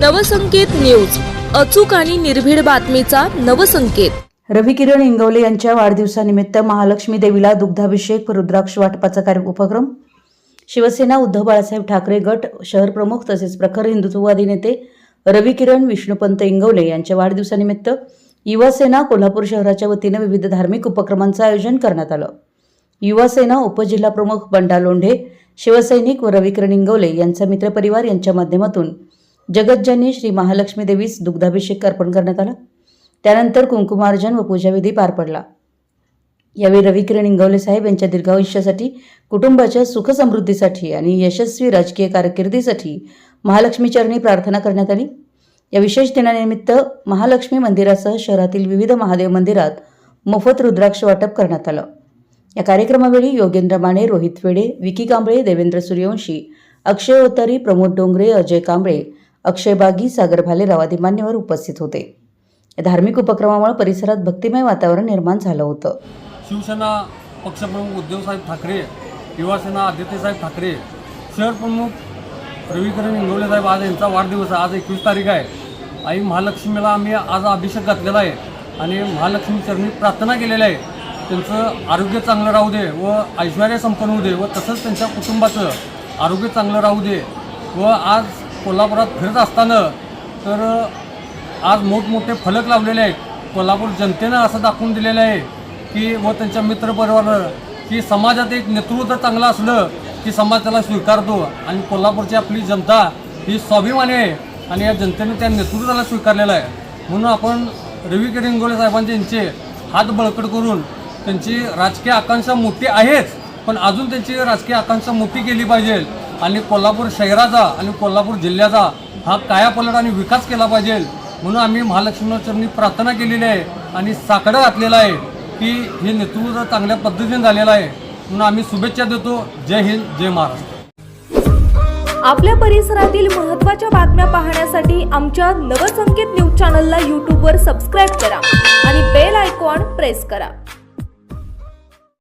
Navsanket news. अचूक आणि निर्भीड बातमीचा नवसंकेत. रवी किरण इंगवले यांच्या वाढदिवसानिमित्त महालक्ष्मी देवीला दुग्धाभिषेक रुद्राक्ष वाटपाचा कार्य उपक्रम. शिवसेना उद्धव बाळासाहेब ठाकरे गट शहर प्रमुख तसेच प्रखर हिंदुत्ववादी नेते रवी किरण विष्णुपंत इंगवले यांच्या वाढदिवसानिमित्त युवासेना कोल्हापूर शहराच्या वतीनं विविध धार्मिक उपक्रमांचं आयोजन करण्यात आलं. युवासेना उपजिल्हा प्रमुख बंडा लोंढे शिवसैनिक व रवी किरण इंगवले यांचा मित्रपरिवार यांच्या माध्यमातून जगज्जनी श्री महालक्ष्मी देवीस दुग्धाभिषेक अर्पण करण्यात आला. त्यानंतर कुंकुमार्जन व पूजाविधी पार पडला. यावेळी रविकिरण इंगवले साहेब यांच्या दीर्घायुष्यासाठी कुटुंबाच्या सुखसमृद्धीसाठी आणि यशस्वी राजकीय कारकिर्दीसाठी महालक्ष्मी चरणी प्रार्थना करण्यात आली. या विशेष दिनानिमित्त महालक्ष्मी मंदिरासह शहरातील विविध महादेव मंदिरात मोफत रुद्राक्ष वाटप करण्यात आलं. या कार्यक्रमावेळी योगेंद्र माने रोहित वेडे विकी कांबळे देवेंद्र सूर्यवंशी अक्षय ओतारी प्रमोद डोंगरे अजय कांबळे अक्षय बागी सागर भालेराव आदी मान्यवर उपस्थित होते. धार्मिक उपक्रमामुळे परिसरात भक्तिमय वातावरण निर्माण झालं होतं. शिवसेना पक्षप्रमुख उद्धवसाहेब ठाकरे युवासेना आदित्यसाहेब ठाकरे शहर प्रमुख रविकरण इंगवले साहेब आज यांचा वाढदिवस आहे. आज एकवीस तारीख आहे. आई महालक्ष्मीला आम्ही आज अभिषेक घातलेला आहे आणि महालक्ष्मी चरणी प्रार्थना केलेली आहे. त्यांचं आरोग्य चांगलं राहू दे व ऐश्वर्य संपन्न होऊ दे व तसंच त्यांच्या कुटुंबाचं आरोग्य चांगलं राहू दे व आज कोल्हापुरात फिरत असताना तर आज मोठमोठे फलक लावलेले आहेत. कोल्हापूर जनतेनं असं दाखवून दिलेलं आहे की व त्यांच्या मित्रपरिवारानं की समाजात एक नेतृत्व चांगलं असलं की समाज त्याला स्वीकारतो. आणि कोल्हापूरची आपली जनता ही स्वाभिमानी आहे आणि या जनतेने त्या नेतृत्वाला स्वीकारलेलं आहे. म्हणून आपण रवी किरिंगोळे साहेबांचे यांचे हात बळकट करून त्यांची राजकीय आकांक्षा मोठी आहेच पण अजून त्यांची राजकीय आकांक्षा मोठी केली पाहिजे. आणि कोल्हापूर शहराचा आणि कोल्हापूर जिल्ह्याचा हा कायापलट आणि विकास केला पाहिजे म्हणून आम्ही महालक्ष्मीचरणी प्रार्थना केलेली आहे आणि साकडं घातलेलं आहे की हे नेतृत्व चांगल्या पद्धतीने झालेलं आहे म्हणून आम्ही शुभेच्छा देतो. जय हिंद जय महाराष्ट्र. आपल्या परिसरातील महत्त्वाच्या बातम्या पाहण्यासाठी आमच्या नवसंकेत न्यूज चॅनलला यूट्यूबवर सबस्क्राईब करा आणि बेल आयकॉन प्रेस करा.